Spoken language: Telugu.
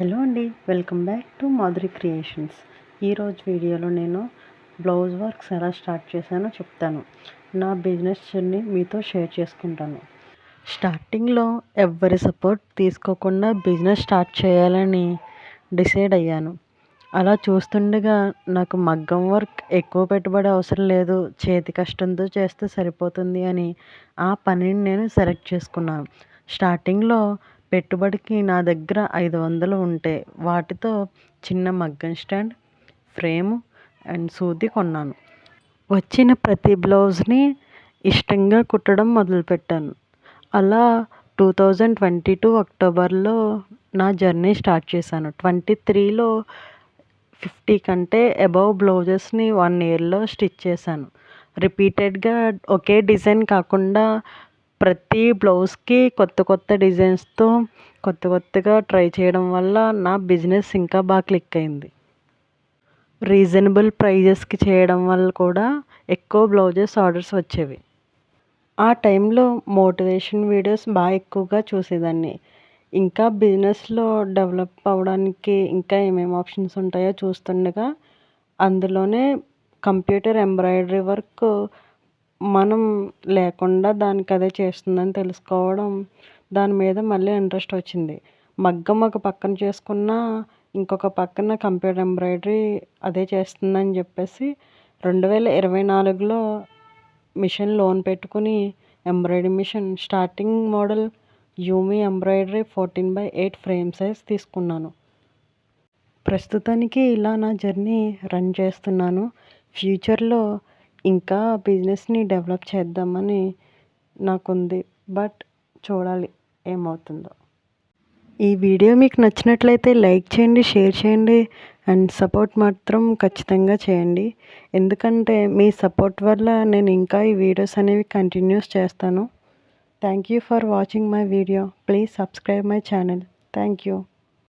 హలో అండి welcome back to Madhuri creations. ఈరోజు వీడియోలో నేను బ్లౌజ్ వర్క్స్ ఎలా స్టార్ట్ చేశానో చెప్తాను. నా బిజినెస్ జర్నీ మీతో షేర్ చేసుకుంటాను. స్టార్టింగ్లో ఎవ్వరి సపోర్ట్ తీసుకోకుండా బిజినెస్ స్టార్ట్ చేయాలని డిసైడ్ అయ్యాను. అలా చూస్తుండగా నాకు మగ్గం వర్క్ ఎక్కువ పెట్టుబడి అవసరం లేదు చేతి కష్టంతో చేస్తే సరిపోతుంది అని ఆ పనిని నేను సెలెక్ట్ చేసుకున్నాను. స్టార్టింగ్లో పెట్టుబడికి నా దగ్గర ఐదు వందలు ఉంటే వాటితో చిన్న మగ్గం స్టాండ్ ఫ్రేమ్ అండ్ సూది కొన్నాను. వచ్చిన ప్రతి బ్లౌజ్ని ఇష్టంగా కుట్టడం మొదలుపెట్టాను. అలా టూ థౌజండ్ ట్వంటీ టూ అక్టోబర్లో నా జర్నీ స్టార్ట్ చేశాను. ట్వంటీ త్రీలో ఫిఫ్టీ కంటే అబవ్ బ్లౌజెస్ని వన్ ఇయర్లో స్టిచ్ చేశాను. రిపీటెడ్గా ఒకే డిజైన్ కాకుండా ప్రతి బ్లౌజ్కి కొత్త కొత్త డిజైన్స్తో కొత్త కొత్తగా ట్రై చేయడం వల్ల నా బిజినెస్ ఇంకా బాగా క్లిక్ అయింది. రీజనబుల్ ప్రైజెస్కి చేయడం వల్ల కూడా ఎక్కువ బ్లౌజెస్ ఆర్డర్స్ వచ్చేవి. ఆ టైంలో మోటివేషన్ వీడియోస్ బాగా ఎక్కువగా చూసేదాన్ని. ఇంకా బిజినెస్లో డెవలప్ అవ్వడానికి ఇంకా ఏమేమి ఆప్షన్స్ ఉంటాయో చూస్తుండగా అందులోనే కంప్యూటర్ ఎంబ్రాయిడరీ వర్క్ మనం లేకుండా దానికి అదే చేస్తుందని తెలుసుకోవడం దాని మీద మళ్ళీ ఇంట్రెస్ట్ వచ్చింది. మగ్గం ఒక పక్కన చేసుకున్న ఇంకొక పక్కన కంప్యూటర్ ఎంబ్రాయిడరీ అదే చేస్తుందని చెప్పేసి రెండు వేల ఇరవై నాలుగులో మిషన్ లోన్ పెట్టుకుని embroidery machine starting model యూమి embroidery fourteen by eight frame size తీసుకున్నాను. ప్రస్తుతానికి ఇలా నా జర్నీ రన్ చేస్తున్నాను. ఫ్యూచర్లో ఇంకా బిజినెస్ని డెవలప్ చేద్దామని నాకుంది బట్ చూడాలి ఏమవుతుందో. ఈ వీడియో మీకు నచ్చినట్లయితే లైక్ చేయండి షేర్ చేయండి అండ్ సపోర్ట్ మాత్రం ఖచ్చితంగా చేయండి. ఎందుకంటే మీ సపోర్ట్ వల్ల నేను ఇంకా ఈ వీడియోస్ అనేవి కంటిన్యూస్ చేస్తాను. Thank you for watching my video. Please subscribe my channel. Thank you.